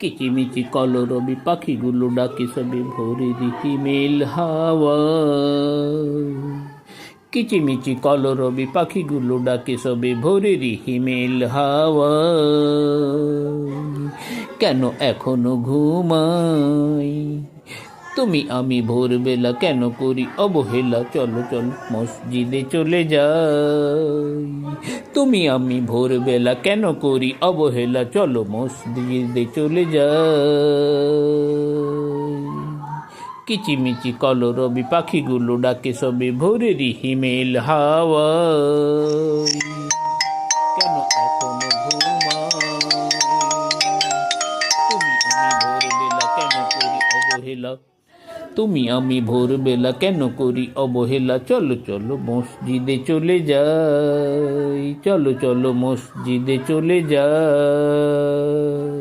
কিচিমিচি কলরবি পাখিগুলো ডাকে সবে ভোরে দিহি মেল হাওয়া। কিচিমিচি কলরবি পাখিগুলো ডাকে সবে ভোরে হিমেল হাওয়া। কেন এখনও ঘুমাই? তুমি আমি ভোরবেলা কেন করি? অবহেলা, চলো চলো, মসজিদে চলে যাই। তুমি আমি ভোরবেলা কেন করি? অবহেলা, চলো মসজিদে চলে যাই। কিচিমিচি কলরবি পাখিগুলো ডাকে সবে ভোরেরই হিমেল হাওয়া। কেন ভোরবেলা কেন করি? অবহেলা। তুমি আমি ভোরবেলা কেন করি অবহেলা? চলো চলো মসজিদে চলে যাই, চলো চলো মসজিদে চলে যাই।